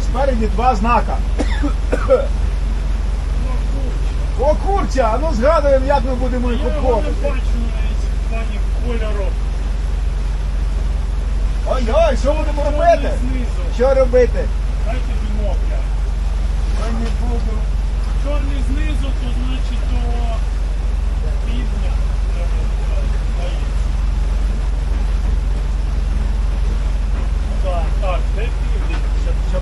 спереді два знака. О, курча, а ну згадуємо, як ми будемо їх Я не обходити. бачу навіть плані кольору. Ой-ой, що будемо робити? Що робити?